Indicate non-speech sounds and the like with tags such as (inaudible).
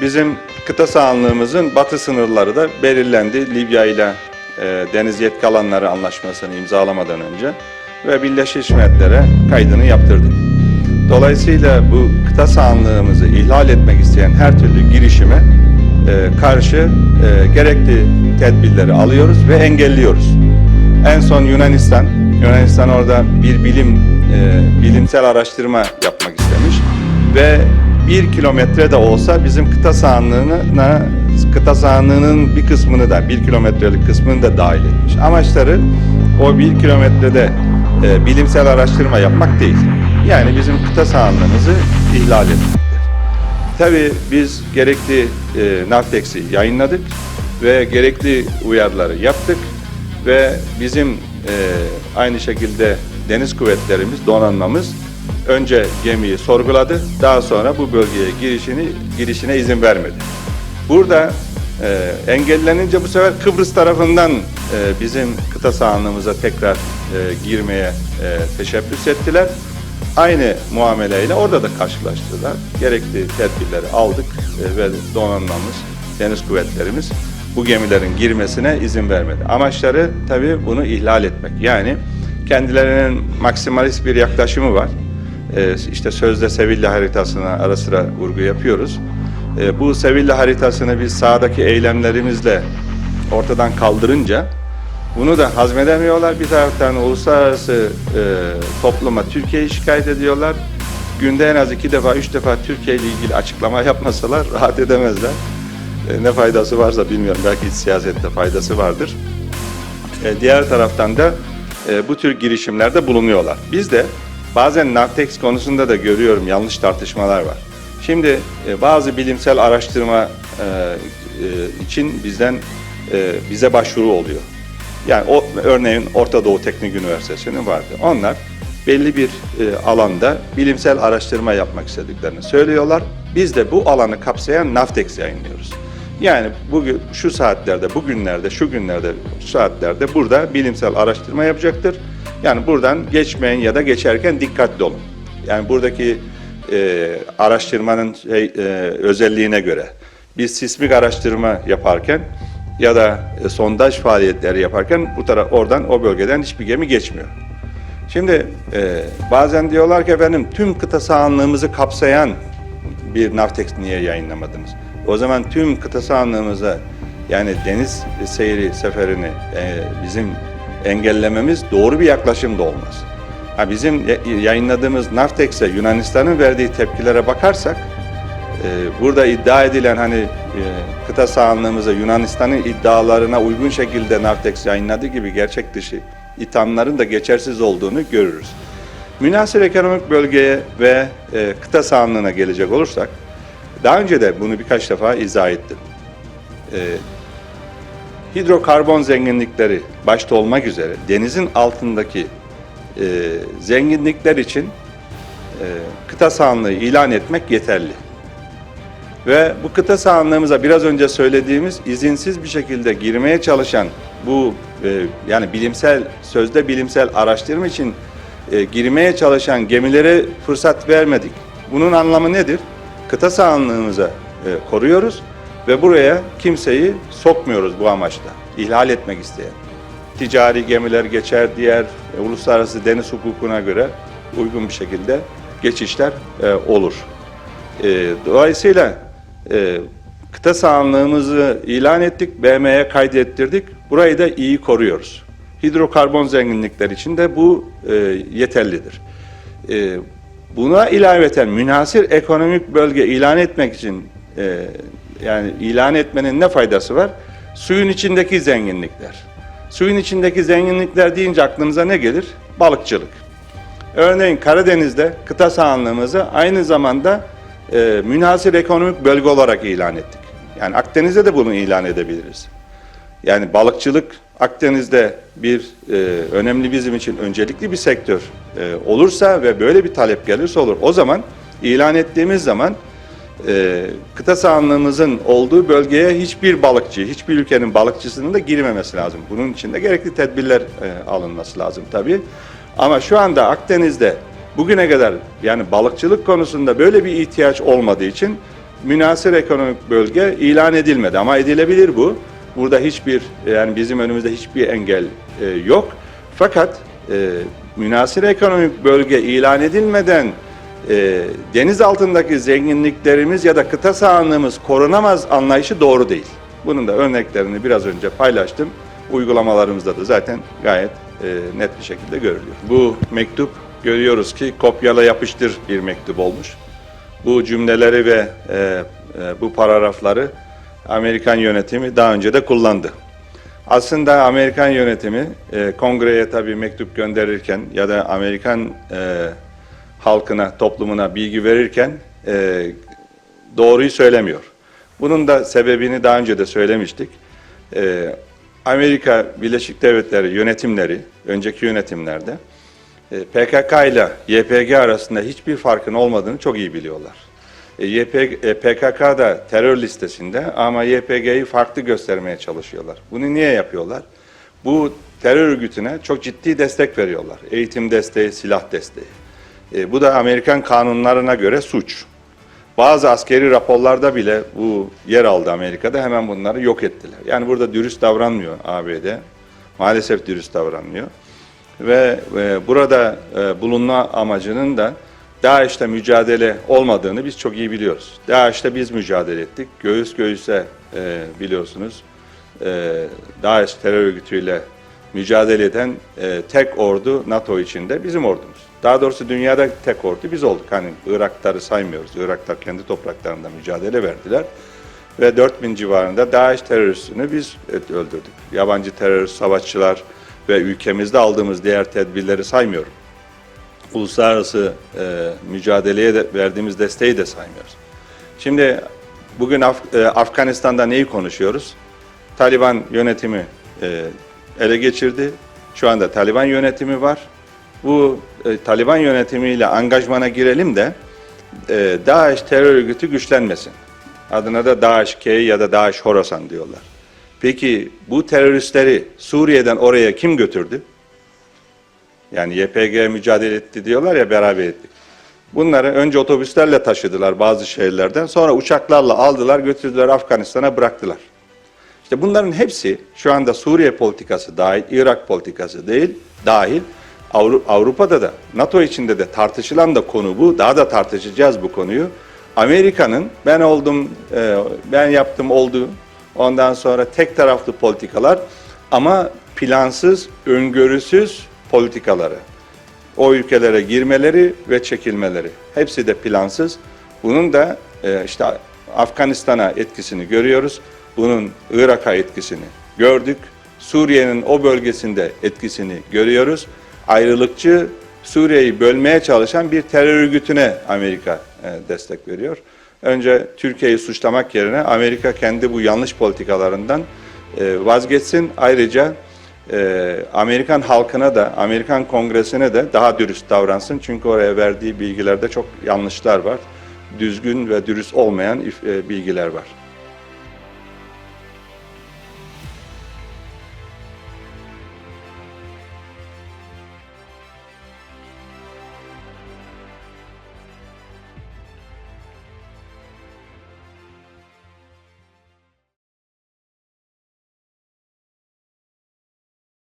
Bizim kıta sahanlığımızın batı sınırları da belirlendi. Libya ile e, deniz yetki alanları anlaşmasını imzalamadan önce ve Birleşmiş Milletler'e kaydını yaptırdık. Dolayısıyla bu kıta sahanlığımızı ihlal etmek isteyen her türlü girişime e, karşı e, gerekli tedbirleri alıyoruz ve engelliyoruz. En son Yunanistan, Yunanistan orada bir bilim e, bilimsel araştırma yapmak istemiş ve bir kilometre de olsa bizim kıta sahanlığına kıta sahanlığının bir kısmını da bir kilometrelik kısmını da dahil etmiş. Amaçları o bir kilometrede e, bilimsel araştırma yapmak değil. Yani bizim kıta sahanlığımızı ihlal etmektir. Tabii biz gerekli e, Navtex'i yayınladık ve gerekli uyarıları yaptık ve bizim e, aynı şekilde deniz kuvvetlerimiz, donanmamız önce gemiyi sorguladı, daha sonra bu bölgeye girişini girişine izin vermedi. Burada e, engellenince bu sefer Kıbrıs tarafından e, bizim kıta sahanlığımıza tekrar e, girmeye e, teşebbüs ettiler. Aynı muameleyle orada da karşılaştılar. Gerekli tedbirleri aldık e, ve donanmamız, deniz kuvvetlerimiz bu gemilerin girmesine izin vermedi. Amaçları tabii bunu ihlal etmek. Yani kendilerinin maksimalist bir yaklaşımı var. E, işte sözde Sevilla haritasına ara sıra vurgu yapıyoruz. E, bu Sevilla haritasını biz sahadaki eylemlerimizle ortadan kaldırınca bunu da hazmedemiyorlar. Bir taraftan uluslararası e, topluma Türkiye'yi şikayet ediyorlar. Günde en az iki defa, üç defa Türkiye ile ilgili açıklama yapmasalar (laughs) rahat edemezler. E, ne faydası varsa bilmiyorum. Belki siyasette faydası vardır. E, diğer taraftan da bu tür girişimlerde bulunuyorlar. Biz de bazen Navtex konusunda da görüyorum yanlış tartışmalar var. Şimdi e, bazı bilimsel araştırma e, e, için bizden bize başvuru oluyor. Yani o örneğin Orta Doğu Teknik Üniversitesi'nin vardı. Onlar belli bir alanda bilimsel araştırma yapmak istediklerini söylüyorlar. Biz de bu alanı kapsayan Navtex yayınlıyoruz. Yani bugün şu saatlerde, bugünlerde, şu günlerde, şu saatlerde burada bilimsel araştırma yapacaktır. Yani buradan geçmeyin ya da geçerken dikkatli olun. Yani buradaki e, araştırmanın şey, e, özelliğine göre biz sismik araştırma yaparken ya da e, sondaj faaliyetleri yaparken bu taraf oradan o bölgeden hiçbir gemi geçmiyor. Şimdi e, bazen diyorlar ki efendim tüm kıta sahanlığımızı kapsayan bir Navtex niye yayınlamadınız? O zaman tüm kıta sahanlığımıza yani deniz seyri seferini e, bizim engellememiz doğru bir yaklaşım da olmaz. Ha, bizim ya- yayınladığımız Navtex'e Yunanistan'ın verdiği tepkilere bakarsak e, burada iddia edilen hani e, kıta sahanlığımıza Yunanistan'ın iddialarına uygun şekilde Navtex yayınladığı gibi gerçek dışı ithamların da geçersiz olduğunu görürüz. Münasır ekonomik bölgeye ve e, kıta sahanlığına gelecek olursak, daha önce de bunu birkaç defa izah ettim. E, hidrokarbon zenginlikleri başta olmak üzere denizin altındaki e, zenginlikler için e, kıta sahanlığı ilan etmek yeterli. Ve bu kıta sahanlığımıza biraz önce söylediğimiz izinsiz bir şekilde girmeye çalışan bu e, yani bilimsel sözde bilimsel araştırma için e, girmeye çalışan gemilere fırsat vermedik. Bunun anlamı nedir? Kıta sahanlığımıza e, koruyoruz ve buraya kimseyi sokmuyoruz bu amaçla. İhlal etmek isteyen. Ticari gemiler geçer, diğer e, uluslararası deniz hukukuna göre uygun bir şekilde geçişler e, olur. E, dolayısıyla e, kıta sahanlığımızı ilan ettik, BM'ye kaydettirdik. Burayı da iyi koruyoruz. Hidrokarbon zenginlikler için de bu e, yeterlidir. E, buna ilaveten münhasır ekonomik bölge ilan etmek için e, yani ilan etmenin ne faydası var? Suyun içindeki zenginlikler. Suyun içindeki zenginlikler deyince aklınıza ne gelir? Balıkçılık. Örneğin Karadeniz'de kıta sahanlığımızı aynı zamanda e, münhasır ekonomik bölge olarak ilan ettik. Yani Akdeniz'de de bunu ilan edebiliriz. Yani balıkçılık Akdeniz'de bir e, önemli bizim için öncelikli bir sektör e, olursa ve böyle bir talep gelirse olur. O zaman ilan ettiğimiz zaman e, kıta sahanlığımızın olduğu bölgeye hiçbir balıkçı, hiçbir ülkenin balıkçısının da girmemesi lazım. Bunun için de gerekli tedbirler e, alınması lazım tabii. Ama şu anda Akdeniz'de bugüne kadar yani balıkçılık konusunda böyle bir ihtiyaç olmadığı için münasır ekonomik bölge ilan edilmedi ama edilebilir bu. Burada hiçbir yani bizim önümüzde hiçbir engel e, yok. Fakat e, münasır ekonomik bölge ilan edilmeden e, deniz altındaki zenginliklerimiz ya da kıta sahanlığımız korunamaz anlayışı doğru değil. Bunun da örneklerini biraz önce paylaştım. Uygulamalarımızda da zaten gayet e, net bir şekilde görülüyor. Bu mektup görüyoruz ki kopyala yapıştır bir mektup olmuş. Bu cümleleri ve e, e, bu paragrafları Amerikan yönetimi daha önce de kullandı. Aslında Amerikan yönetimi e, kongreye tabii mektup gönderirken ya da Amerikan e, halkına, toplumuna bilgi verirken e, doğruyu söylemiyor. Bunun da sebebini daha önce de söylemiştik. E, Amerika Birleşik Devletleri yönetimleri, önceki yönetimlerde e, PKK ile YPG arasında hiçbir farkın olmadığını çok iyi biliyorlar. E, YPG, e, PKK da terör listesinde ama YPG'yi farklı göstermeye çalışıyorlar. Bunu niye yapıyorlar? Bu terör örgütüne çok ciddi destek veriyorlar. Eğitim desteği, silah desteği. E, bu da Amerikan kanunlarına göre suç. Bazı askeri raporlarda bile bu yer aldı Amerika'da hemen bunları yok ettiler. Yani burada dürüst davranmıyor ABD. Maalesef dürüst davranmıyor. Ve e, burada e, bulunma amacının da DAEŞ'le mücadele olmadığını biz çok iyi biliyoruz. DAEŞ'le biz mücadele ettik. Göğüs göğüse e, biliyorsunuz e, DAEŞ terör örgütüyle mücadele eden e, tek ordu NATO içinde bizim ordumuz. Daha doğrusu dünyada tek ordu biz olduk. Hani Irakları saymıyoruz. Iraklar kendi topraklarında mücadele verdiler. Ve 4000 civarında DAEŞ teröristini biz öldürdük. Yabancı terörist savaşçılar ve ülkemizde aldığımız diğer tedbirleri saymıyorum. Uluslararası e, mücadeleye de verdiğimiz desteği de saymıyoruz. Şimdi bugün Af- e, Afganistan'da neyi konuşuyoruz? Taliban yönetimi e, ele geçirdi. Şu anda Taliban yönetimi var. Bu e, Taliban yönetimiyle angajmana girelim de e, DAEŞ terör örgütü güçlenmesin. Adına da DAEŞ-K ya da DAEŞ Horasan diyorlar. Peki bu teröristleri Suriye'den oraya kim götürdü? Yani YPG mücadele etti diyorlar ya beraber ettik. Bunları önce otobüslerle taşıdılar bazı şehirlerden. Sonra uçaklarla aldılar götürdüler Afganistan'a bıraktılar. İşte bunların hepsi şu anda Suriye politikası dahil, Irak politikası değil, dahil Avru- Avrupa'da da NATO içinde de tartışılan da konu bu. Daha da tartışacağız bu konuyu. Amerika'nın ben oldum, e, ben yaptım oldu. Ondan sonra tek taraflı politikalar ama plansız, öngörüsüz politikaları. O ülkelere girmeleri ve çekilmeleri. Hepsi de plansız. Bunun da e, işte Afganistan'a etkisini görüyoruz. Bunun Irak'a etkisini gördük. Suriye'nin o bölgesinde etkisini görüyoruz. Ayrılıkçı Suriye'yi bölmeye çalışan bir terör örgütüne Amerika e, destek veriyor. Önce Türkiye'yi suçlamak yerine Amerika kendi bu yanlış politikalarından e, vazgeçsin. Ayrıca e, Amerikan halkına da, Amerikan Kongresi'ne de daha dürüst davransın. Çünkü oraya verdiği bilgilerde çok yanlışlar var. Düzgün ve dürüst olmayan e, bilgiler var.